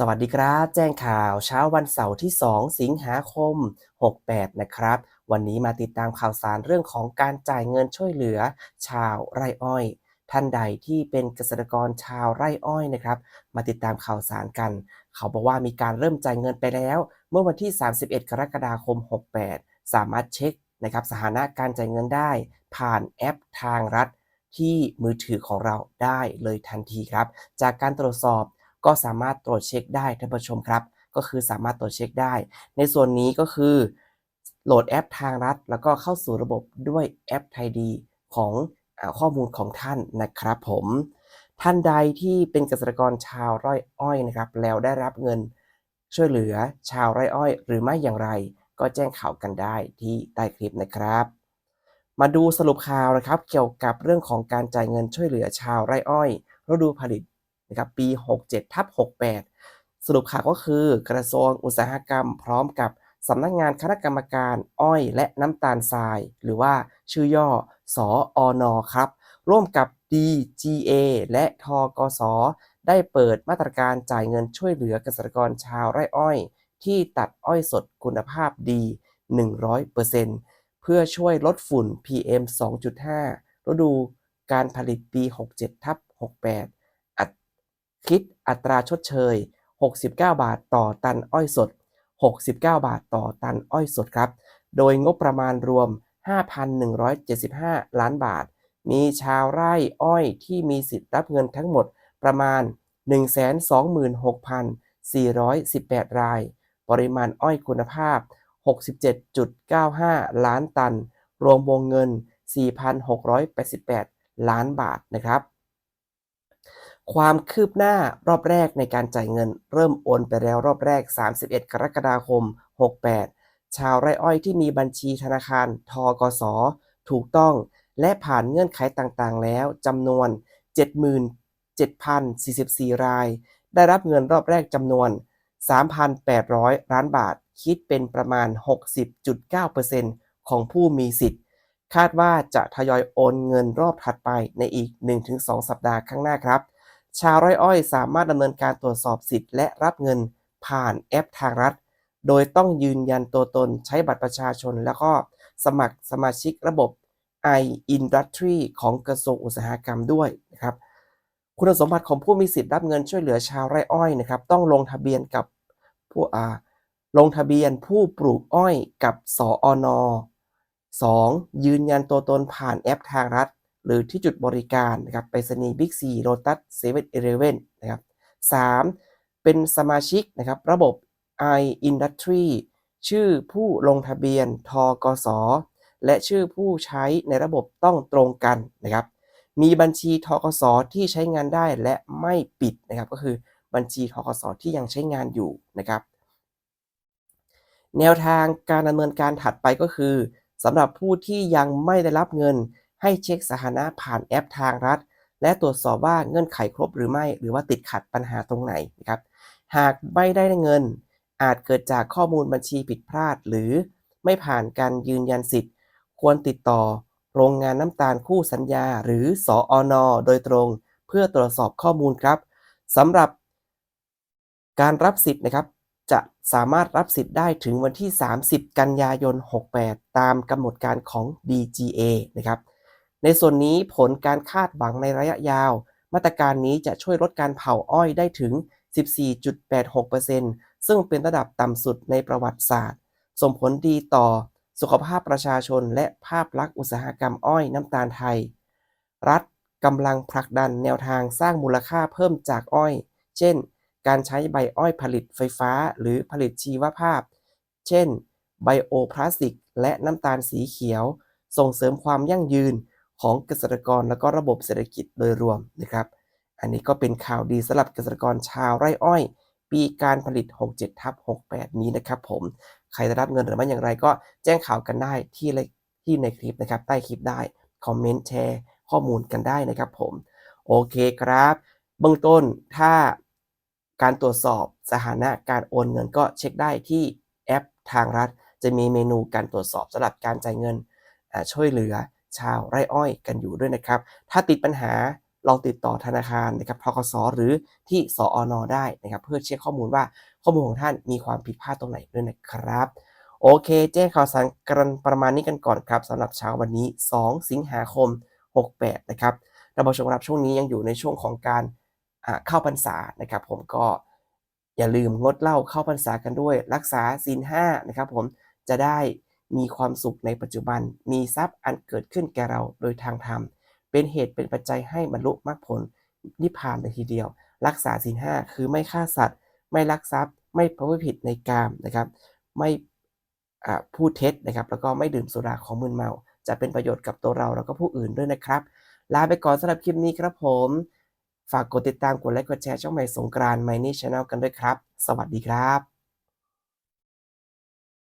สวัสดีครับ แจ้งข่าวเช้าวันเสาร์ที่ 2 สิงหาคม 68 นะครับ วันนี้มาติดตามข่าวสารเรื่องของการจ่ายเงินช่วยเหลือ ชาวไร่อ้อย ท่านใดที่เป็นเกษตรกรชาวไร่อ้อยนะครับ มาติดตามข่าวสารกัน เขาบอกว่ามีการเริ่มจ่ายเงินไปแล้ว เมื่อวันที่ 31 กรกฎาคม 68 สามารถเช็คนะครับสถานะการจ่ายเงินได้ ผ่านแอปทางรัฐที่มือถือของเราได้เลยทันทีครับ จากการตรวจสอบ ก็สามารถตรวจเช็คได้ท่านผู้ชมครับ ก็คือสามารถตรวจเช็คได้ ในส่วนนี้ก็คือโหลดแอปทางรัฐ แล้วก็เข้าสู่ระบบด้วยแอปไทยดีของอข้อมูลของท่านนะครับผม ท่านใดที่เป็นเกษตรกรชาวไร่อ้อยนะครับ แล้วได้รับเงินช่วยเหลือชาวไร่อ้อย หรือไม่อย่างไร ก็แจ้งข่าวกันได้ที่ใต้คลิปนะครับ มาดูสรุปข่าวนะครับ เกี่ยวกับเรื่องของการจ่ายเงินช่วยเหลือชาวไร่อ้อยฤดูผลิต นะครับปี 67ทับ68 สรุปข่าวก็คือกระทรวงอุตสาหกรรม พร้อมกับสำนักงานคณะกรรมการอ้อยและน้ำตาลทราย หรือว่าชื่อย่อสออนครับ ร่วมกับ DGA และทกส ได้เปิดมาตรการจ่ายเงินช่วยเหลือเกษตรกรชาวไร่อ้อย ที่ตัดอ้อยสดคุณภาพดี 100%เพื่อช่วยลดฝุ่น PM 2.5 ฤดูการผลิตปี 67ทับ68อัด คิดอัตราชดเชย 69 บาทต่อตันอ้อยสด 69 บาทต่อตันอ้อยสดครับ โดยงบประมาณรวม 5,175 ล้านบาท มีชาวไร่อ้อยที่มีสิทธิ์รับเงินทั้งหมดประมาณ 126,418 ราย ปริมาณอ้อยคุณภาพ 67.95 ล้านตัน รวมวงเงิน 4,688 ล้านบาทนะครับ ความคืบหน้ารอบแรกในการจ่ายเงิน เริ่มโอนไปแล้วรอบแรก 31 กรกฎาคม 68 ชาวไร่อ้อยที่มีบัญชีธนาคารทกส ถูกต้อง และผ่านเงื่อนไขต่างๆ แล้วจำนวน 77,044 ราย ได้รับเงินรอบแรกจำนวน 3,800 ล้านบาท คิดเป็นประมาณ 60.9%ของผู้มีสิทธิ์ คาดว่าจะทยอยโอนเงินรอบถัดไปในอีก 1-2 สัปดาห์ข้างหน้าครับ ชาวไร่อ้อยสามารถดำเนินการตรวจสอบสิทธิ์และรับเงินผ่านแอปทางรัฐ โดยต้องยืนยันตัวตนใช้บัตรประชาชน แล้วก็สมัครสมาชิกระบบ i-Industry ของกระทรวงอุตสาหกรรมด้วยนะครับ คุณสมบัติของผู้มีสิทธิ์รับเงินช่วยเหลือชาวไร่อ้อยนะครับ ต้องลงทะเบียนกับผู้อ่าลงทะเบียนผู้ปลูกอ้อยกับสออนอ 2 ยืนยันตัวตนผ่านแอปทางรัฐ หรือที่จุดบริการนะครับไปรษณีย์บิ๊กซีโรตัสเซเว่นเอเลเว่นนะครับ 3. เป็นสมาชิกนะครับระบบ i-Industry ชื่อผู้ลงทะเบียนทกส และชื่อผู้ใช้ในระบบต้องตรงกันนะครับ มีบัญชีทกสที่ใช้งานได้และไม่ปิดนะครับ ก็คือบัญชีทกสที่ยังใช้งานอยู่นะครับ แนวทางการดำเนินการถัดไปก็คือสำหรับผู้ที่ยังไม่ได้รับเงิน ให้เช็คสถานะผ่านแอปทางรัฐ และตรวจสอบว่าเงื่อนไขครบหรือไม่ หรือว่าติดขัดปัญหาตรงไหนนะครับหากไม่ได้เงิน อาจเกิดจากข้อมูลบัญชีผิดพลาด หรือไม่ผ่านการยืนยันสิทธิ์ ควรติดต่อ โรงงานน้ำตาลคู่สัญญา หรือสออนโดยตรง เพื่อตรวจสอบข้อมูลครับสำหรับการรับสิทธิ์นะครับ จะสามารถรับสิทธิ์ได้ถึงวันที่ 30 กันยายน 68 ตามกำหนดการของ DGA นะครับ ในส่วนนี้ผลการคาดหวังในระยะยาว มาตรการนี้จะช่วยลดการเผาอ้อยได้ถึง 14.86%ซึ่งเป็นระดับต่ำสุดในประวัติศาสตร์ ส่งผลดีต่อสุขภาพประชาชนและภาพลักษณ์อุตสาหกรรมอ้อยน้ำตาลไทย รัฐกำลังผลักดันแนวทางสร้างมูลค่าเพิ่มจากอ้อย เช่น การใช้ใบอ้อยผลิตไฟฟ้าหรือผลิตชีวภาพ เช่น ไบโอพลาสติก และน้ำตาลสีเขียว ส่งเสริมความยั่งยืน ของเกษตรกรและก็ระบบเศรษฐกิจโดยรวมนะครับ อันนี้ก็เป็นข่าวดีสำหรับเกษตรกรชาวไร่อ้อย ปีการผลิต 67ทับ68 นี้นะครับผม ใครจะรับเงินหรือไม่อย่างไรก็แจ้งข่าวกันได้ที่ที่ในคลิปนะครับ ใต้คลิปได้ คอมเมนต์แชร์ข้อมูลกันได้นะครับผม โอเคครับ เบื้องต้นถ้าการตรวจสอบสถานะการโอนเงินก็เช็คได้ที่แอปทางรัฐ จะมีเมนูการตรวจสอบสำหรับการจ่ายเงินช่วยเหลือ ชาวไร่อ้อยกันอยู่ด้วยนะครับ ถ้าติดปัญหาลองติดต่อธนาคารนะครับทกสหรือที่สอนได้นะครับ เพื่อเช็คข้อมูลว่าข้อมูลของท่านมีความผิดพลาดตรงไหนด้วยนะครับ โอเค แจ้งข่าวสารกันประมาณนี้กันก่อนครับสำหรับเช้าวันนี้ 2 สิงหาคม 68 นะครับเราผู้ชมครับช่วงนี้ยังอยู่ในช่วงของการเข้าพรรษานะครับ ผมก็อย่าลืมงดเหล้าเข้าพรรษากันด้วย รักษาศีลห้านะครับ ผมจะได้ มีความสุขในปัจจุบัน มีทรัพย์อันเกิดขึ้นแก่เราโดยทางธรรม เป็นเหตุเป็นปัจจัยให้บรรลุมรรคผลนิพพานเลยทีเดียว รักษาศีลห้าคือไม่ฆ่าสัตว์ ไม่ลักทรัพย์ ไม่ประพฤติผิดในกามนะครับ ไม่พูดเท็จนะครับ แล้วก็ไม่ดื่มสุราของมึนเมา จะเป็นประโยชน์กับตัวเราแล้วก็ผู้อื่นด้วยนะครับ ลาไปก่อนสำหรับคลิปนี้ครับผม ฝากกดติดตาม กดไลค์ กดแชร์ช่องใหม่สงกรานต์ไมนี่ชาแนลกันด้วยครับ สวัสดีครับ